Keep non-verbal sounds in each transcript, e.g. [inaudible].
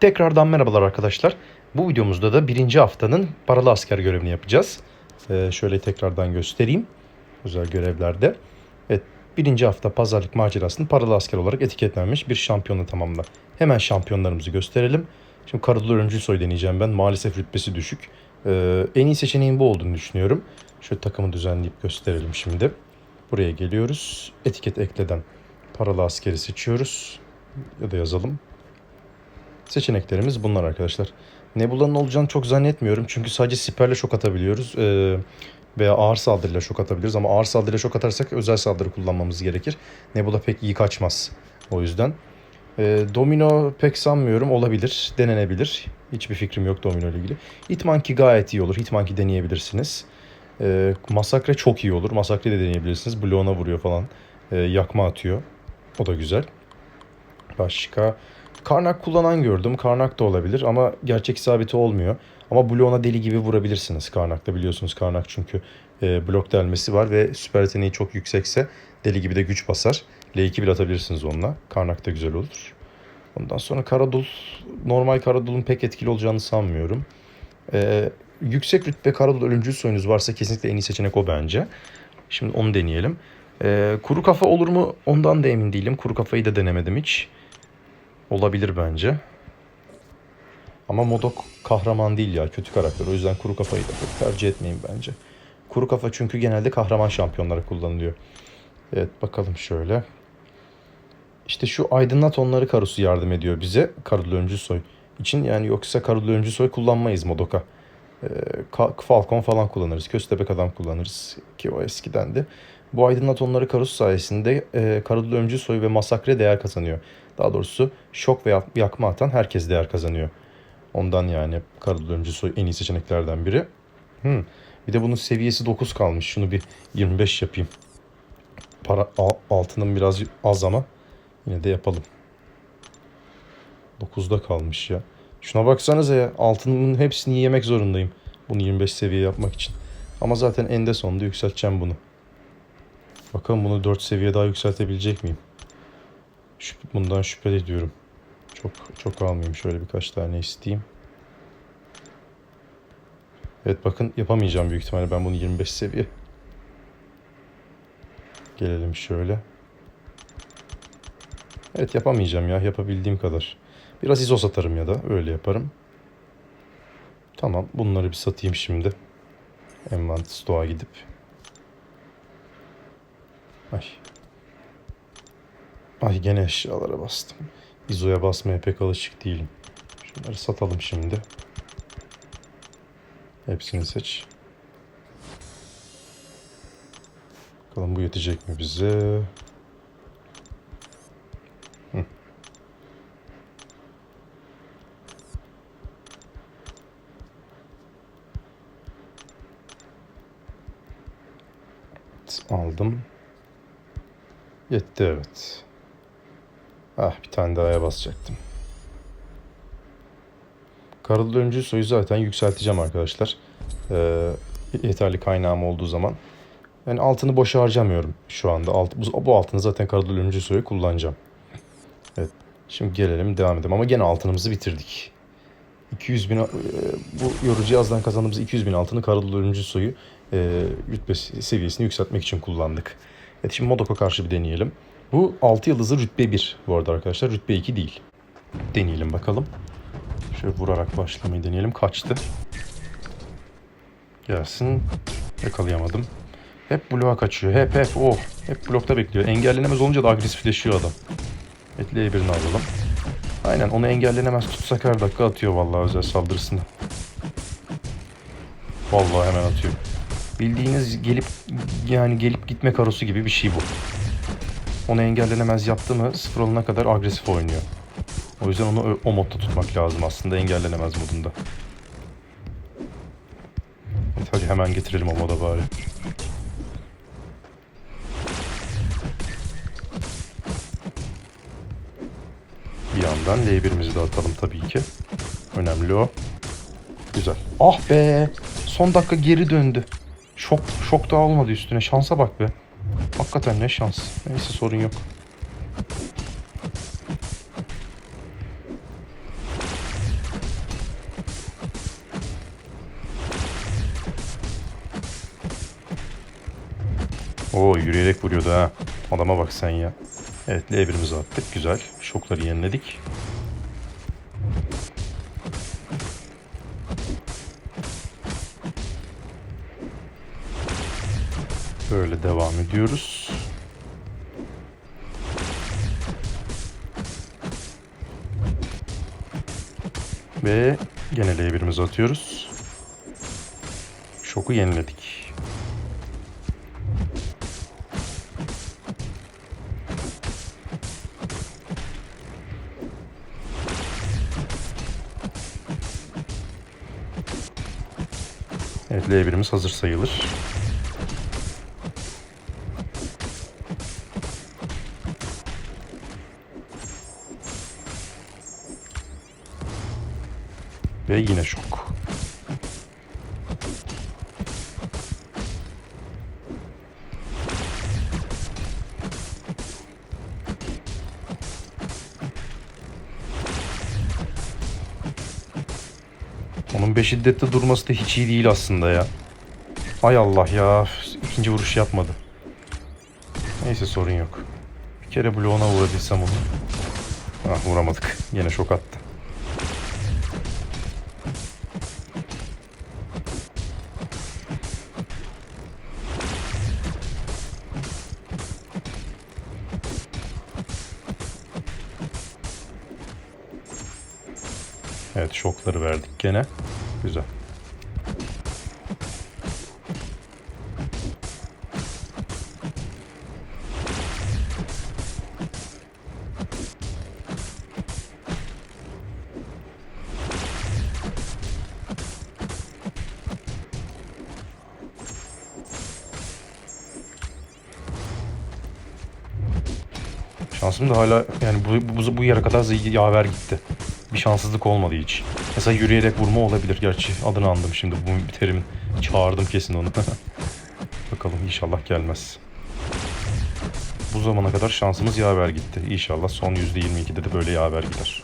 Tekrardan merhabalar arkadaşlar. Bu videomuzda da birinci haftanın paralı asker görevini yapacağız. Ee, şöyle tekrardan göstereyim. Özel görevlerde. Evet, birinci hafta pazarlık macerasını paralı asker olarak etiketlenmiş bir şampiyonla tamamla. Hemen şampiyonlarımızı gösterelim. Şimdi Karadolu Öncül Soy deneyeceğim ben. Maalesef rütbesi düşük. Ee, en iyi seçeneğin bu olduğunu düşünüyorum. Şöyle takımı düzenleyip gösterelim şimdi. Buraya geliyoruz. Etiket ekleden paralı askeri seçiyoruz. Ya da yazalım. Seçeneklerimiz bunlar arkadaşlar. Nebula'nın olacağını çok zannetmiyorum. Çünkü sadece siperle şok atabiliyoruz. Ee, veya ağır saldırıyla şok atabiliriz. Ama ağır saldırıyla şok atarsak özel saldırı kullanmamız gerekir. Nebula pek iyi kaçmaz. O yüzden. Ee, domino pek sanmıyorum. Olabilir. Denenebilir. Hiçbir fikrim yok domino ile ilgili. Hitmonkey gayet iyi olur. Hitmonkey deneyebilirsiniz. Ee, masakre çok iyi olur. Masakre de deneyebilirsiniz. Bloğuna vuruyor falan. Ee, yakma atıyor. O da güzel. Başka... Karnak kullanan gördüm. Karnak da olabilir ama gerçek isabeti olmuyor. Ama bloğuna deli gibi vurabilirsiniz Karnak'ta biliyorsunuz Karnak çünkü e, blok delmesi var ve süper yeteneği çok yüksekse deli gibi de güç basar. L2 bile atabilirsiniz onunla. Karnak da güzel olur. Ondan sonra Karadul, normal Karadul'un pek etkili olacağını sanmıyorum. E, yüksek rütbe Karadul ölümcül soyunuz varsa kesinlikle en iyi seçenek o bence. Şimdi onu deneyelim. E, kuru kafa olur mu ondan da emin değilim. Kuru kafayı da denemedim hiç. Olabilir bence. Ama Modok kahraman değil ya. Kötü karakter. O yüzden kuru kafayı da pek tercih etmeyin bence. Kuru kafa çünkü genelde kahraman şampiyonlara kullanılıyor. Evet bakalım şöyle. İşte şu aydınlat onları karusu yardım ediyor bize. Karul Öncü Soy için. Yani yoksa Karul Öncü Soy kullanmayız Modok'a. Ka- Falcon falan kullanırız. Köstebek adam kullanırız. Ki o eskiden de. Bu aydınlat onları karusu sayesinde e, Karadul Öncü Soy ve Masakre değer kazanıyor. Daha doğrusu şok ve yakma atan herkes değer kazanıyor. Ondan yani Karadul Öncü Soy en iyi seçeneklerden biri. Hmm. Bir de bunun seviyesi 9 kalmış. Şunu bir 25 yapayım. Para al- altının biraz az ama yine de yapalım. 9'da kalmış ya. Şuna baksanıza ya. Altının hepsini yemek zorundayım. Bunu 25 seviye yapmak için. Ama zaten ende sonunda yükselteceğim bunu. Bakalım bunu 4 seviye daha yükseltebilecek miyim? Şüp- bundan şüphe ediyorum. Çok çok almayayım. Şöyle birkaç tane isteyeyim. Evet bakın yapamayacağım büyük ihtimalle ben bunu 25 seviye. Gelelim şöyle. Evet yapamayacağım ya yapabildiğim kadar. Biraz izos atarım ya da öyle yaparım. Tamam bunları bir satayım şimdi. Envant Stoğa gidip. Ay. Ay gene eşyalara bastım. İzo'ya basmaya pek alışık değilim. Şunları satalım şimdi. Hepsini seç. Bakalım bu yetecek mi bize? Hı. Aldım. Yetti evet. Ah bir tane daha basacaktım. Karadul öncü soyu zaten yükselteceğim arkadaşlar. Ee, yeterli kaynağım olduğu zaman. Yani altını boşa harcamıyorum şu anda. Alt, bu, bu altını zaten Karadul öncü soyu kullanacağım. Evet. Şimdi gelelim devam edelim. Ama gene altınımızı bitirdik. 200 bin, e, bu yorucu cihazdan kazandığımız 200 bin altını Karadul öncü soyu e, rütbe seviyesini yükseltmek için kullandık. Evet şimdi Modok'a karşı bir deneyelim. Bu 6 yıldızı rütbe 1 bu arada arkadaşlar. Rütbe 2 değil. Deneyelim bakalım. Şöyle vurarak başlamayı deneyelim. Kaçtı. Gelsin. Yakalayamadım. Hep bloğa kaçıyor. Hep hep oh. Hep blokta bekliyor. Engellenemez olunca da agresifleşiyor adam. Evet L1'ini alalım. Aynen onu engellenemez tutsak her dakika atıyor vallahi özel saldırısını. Vallahi hemen atıyor. Bildiğiniz gelip yani gelip gitme karosu gibi bir şey bu. Onu engellenemez yaptı mı sıfır olana kadar agresif oynuyor. O yüzden onu o modda tutmak lazım aslında engellenemez modunda. Evet, hadi hemen getirelim o moda bari. Bir yandan L1'imizi de atalım tabii ki. Önemli o. Güzel. Ah be! Son dakika geri döndü. Şok, şok daha olmadı üstüne. Şansa bak be. Hakikaten ne şans. Neyse sorun yok. Oo yürüyerek vuruyordu ha. Adama bak sen ya. Evet L1'imizi attık. Güzel. Şokları yeniledik. Böyle devam ediyoruz. Ve gene L1'imizi atıyoruz. Şoku yeniledik. Evet L1'imiz hazır sayılır. Ve yine şok. Onun 5 şiddette durması da hiç iyi değil aslında ya. Ay Allah ya. ikinci vuruş yapmadı. Neyse sorun yok. Bir kere bloğuna vurabilsem onu. Ah vuramadık. Yine şok attı. Evet şokları verdik gene. Güzel. Şansım da hala yani bu, bu, bu yere kadar yaver gitti. Bir şanssızlık olmadı hiç. Mesela yürüyerek vurma olabilir. Gerçi adını andım şimdi bu terimin. Çağırdım kesin onu. [laughs] Bakalım inşallah gelmez. Bu zamana kadar şansımız yaver gitti. İnşallah son %22'de de böyle yaver gider.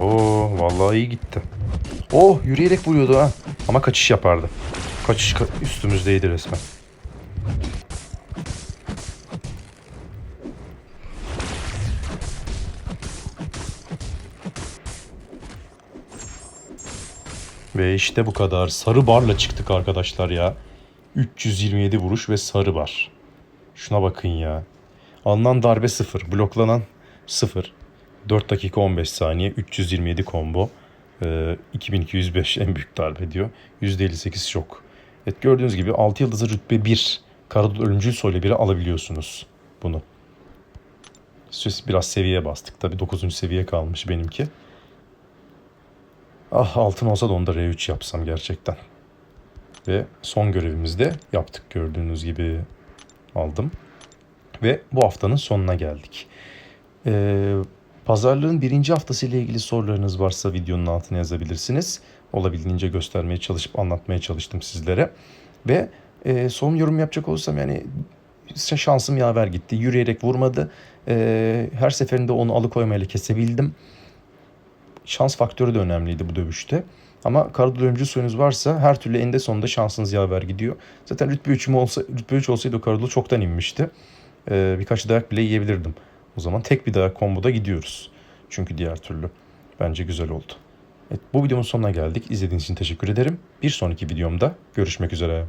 Oho vallahi iyi gitti. Oh yürüyerek vuruyordu ha. Ama kaçış yapardı. Kaçış ka- üstümüzdeydi resmen. Ve işte bu kadar. Sarı barla çıktık arkadaşlar ya. 327 vuruş ve sarı bar. Şuna bakın ya. Alınan darbe 0. Bloklanan 0. 4 dakika 15 saniye. 327 combo. Ee, 2205 en büyük darbe diyor. %58 şok. Evet gördüğünüz gibi 6 yıldızı rütbe 1. Karadut ölümcül soyla biri alabiliyorsunuz bunu. Siz biraz seviye bastık. Tabi 9. seviye kalmış benimki. Ah altın olsa da onda R3 yapsam gerçekten. Ve son görevimizi de yaptık gördüğünüz gibi aldım. Ve bu haftanın sonuna geldik. Ee, pazarlığın birinci haftası ile ilgili sorularınız varsa videonun altına yazabilirsiniz. Olabildiğince göstermeye çalışıp anlatmaya çalıştım sizlere. Ve e, son yorum yapacak olursam yani şansım yaver gitti. Yürüyerek vurmadı. E, her seferinde onu alıkoymayla kesebildim. Şans faktörü de önemliydi bu dövüşte. Ama Karadul ölümcül soyunuz varsa her türlü eninde sonunda şansınız yaver gidiyor. Zaten rütbe 3 olsa, rütbe 3 olsaydı o Karadul çoktan inmişti. Ee, birkaç dayak bile yiyebilirdim. O zaman tek bir dayak komboda gidiyoruz. Çünkü diğer türlü. Bence güzel oldu. Evet, bu videomun sonuna geldik. İzlediğiniz için teşekkür ederim. Bir sonraki videomda görüşmek üzere.